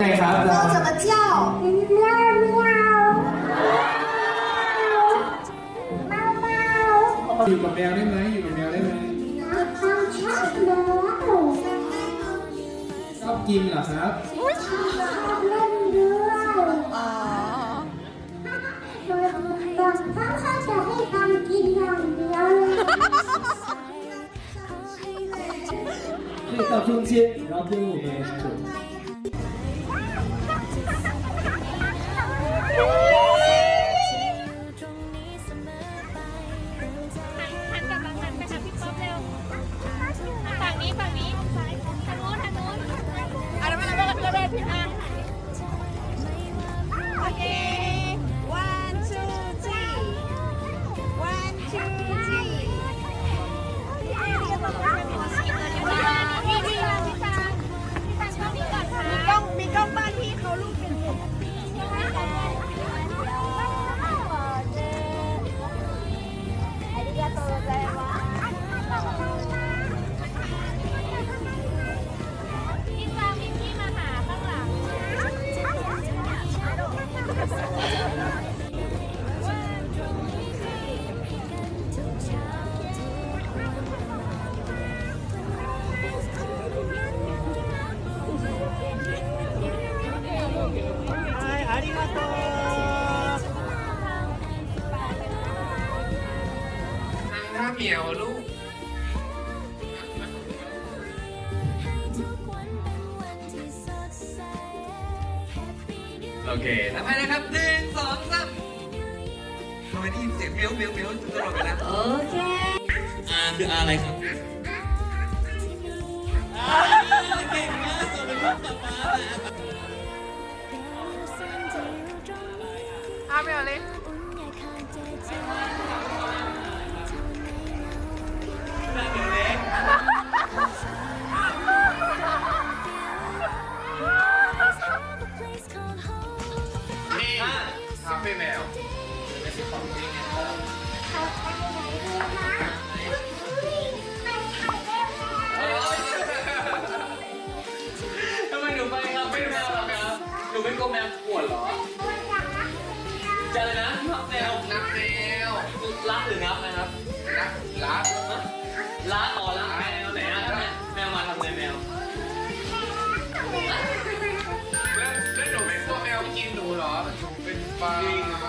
ไงครับ 猫怎么叫？喵喵。猫猫。 อยู่กับแมวได้ไหมอยู่กับแมวได้ไหม 猫猫ชอบน้อง ชอบกินเหรอครับ ชอบเล่นด้วยอ๋อหนูหนูต้องชอบจะให้ทำกินอย่างเดียวเลย 可以到中间，然后跟我们 ถ้าเหมียวลูกโอเคทำไปนะครับหนึ่งสองสามทำไมได้ยินเสียงเมียวเมียวเมียวตลอดเวลาโอเคอาคืออาอะไรครับอาเก่งมากส่งเป็นลูกป๊าป๊าเอาไปเอาเลย คาเฟ่แมวเป็นสิบของจริงไงครับเขาไปไหนดีนะอุ้ยไปถ่ายได้ไหมทำไมหนูไปคาเฟ่แมวล่ะครับหนูเป็นกลัวแมวปวดเหรอ แ